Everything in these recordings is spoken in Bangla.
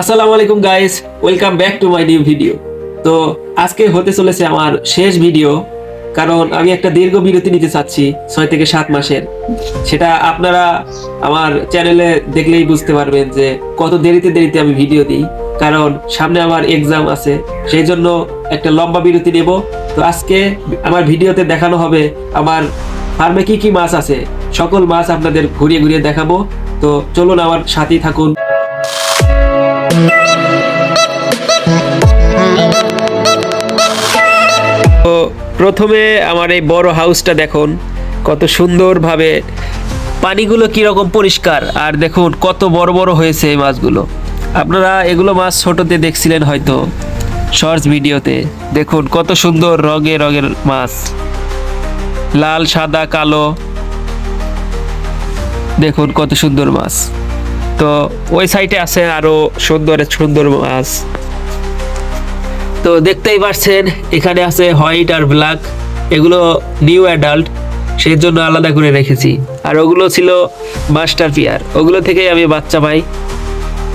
আসসালামু আলাইকুম guys welcome back to my new video তো আজকে হতে চলেছে আমার শেষ ভিডিও কারণ আমি একটা দীর্ঘ বিরতি নিতে চাচ্ছি, ছয় থেকে সাত মাসের। সেটা আপনারা আমার চ্যানেলে দেখলেই বুঝতে পারবেন যে কত দেরিতে দেরিতে আমি ভিডিও দিই, কারণ সামনে আমার এক্সাম আছে, সেই জন্য একটা লম্বা বিরতি নেব। তো আজকে আমার ভিডিওতে দেখানো হবে আমার ফার্মে কি কি মাছ আছে, সকল মাছ আপনাদের ঘুরিয়ে ঘুরিয়ে দেখাবো। তো চলুন আমার সাথেই থাকুন। তো প্রথমে আমার এই বড় হাউসটা দেখুন, কত সুন্দরভাবে পানিগুলো কীরকম পরিষ্কার, আর দেখুন কত বড় বড় হয়েছে এই মাছগুলো। আপনারা এগুলো মাছ ছোটতে দেখছিলেন হয়তো শর্টস ভিডিওতে দেখুন কত সুন্দর রঙে রঙের মাছ। লাল, সাদা, কালো। দেখুন কত সুন্দর মাছ। তো ওই সাইডে আছে আরও সুন্দর সুন্দর মাছ। তো দেখতেই পাচ্ছেন এখানে আছে হোয়াইট আর ব্ল্যাক এগুলো নিউ অ্যাডাল্ট সেই জন্য আলাদা করে রেখেছি। আর ওগুলো ছিল মাস্টার পিয়ার ওগুলো থেকেই আমি বাচ্চা পাই।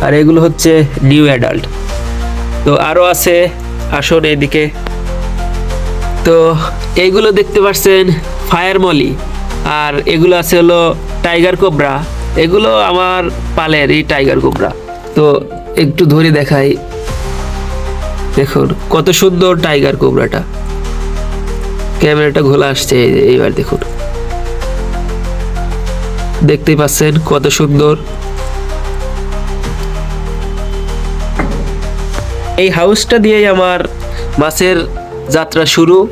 আর এগুলো হচ্ছে নিউ অ্যাডাল্ট তো আরও আছে, আসুন এদিকে। তো এইগুলো দেখতে পাচ্ছেন ফায়ার মলি আর এগুলো আছে হলো টাইগার কোবরা এগুলো আমার পালের এই টাইগার কোবরা। তো একটু ধরে দেখাই। দেখুন, কত সুন্দর টাইগার কোবরাটা। ক্যামেরাটা ঘোলা আসছে এইবার দেখুন। দেখতেই পাচ্ছেন কত সুন্দর। এই হাউসটা দিয়েই আমার মাছের যাত্রা শুরু।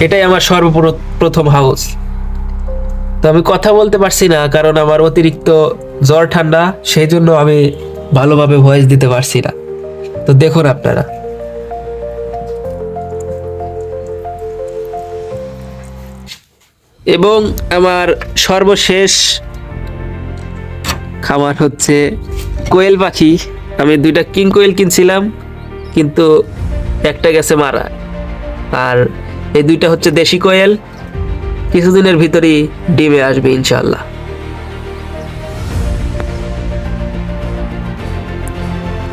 এটাই আমার সর্বপ্রথম হাউস। তো আমি কথা বলতে পারছি না, কারণ আমার অতিরিক্ত জ্বর, ঠান্ডা সেই জন্য আমি ভালোভাবে ভয়েস দিতে পারছি না। তো দেখুন আপনারা। এবং আমার সর্বশেষ খাবার হচ্ছে কোয়েল পাখি। আমি দুইটা কিং কোয়েল কিনছিলাম, কিন্তু একটা গেছে মারা। আর এই দুইটা হচ্ছে দেশি কোয়েল। কিছুদিনের ভিতরেই ডিমে আসবে ইনশাল্লাহ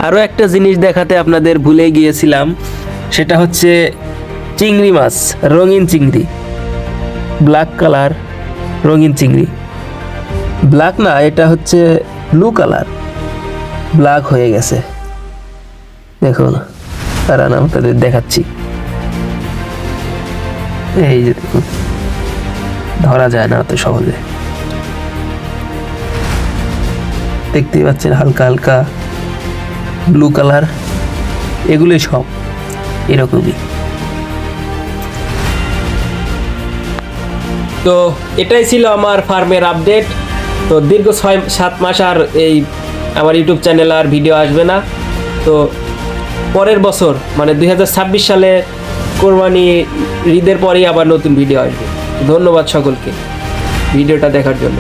আরও একটা জিনিস দেখাতে আপনাদের ভুলে গিয়েছিলাম, সেটা হচ্ছে চিংড়ি মাছ, রঙিন চিংড়ি। ব্ল্যাক কালার রঙিন চিংড়ি। ব্ল্যাক না, এটা হচ্ছে ব্লু কালার ব্ল্যাক হয়ে গেছে। দেখুন তারা নাম তাদের দেখাচ্ছি। এই যে দেখুন। ধরা যায় না অত সহজে। দেখতেই পাচ্ছেন হালকা হালকা ব্লু কালার এগুলোই সব এরকমই। তো এটাই ছিল আমার ফার্মের আপডেট তো দীর্ঘ ছয়, সাত মাস আর এই আমার ইউটিউব চ্যানেল আর ভিডিও আসবে না। তো পরের বছর মানে দুই হাজার ছাব্বিশ সালে কোরবানি ঈদের পরেই আবার নতুন ভিডিও আসবে। ধন্যবাদ সকলকে ভিডিওটা দেখার জন্য।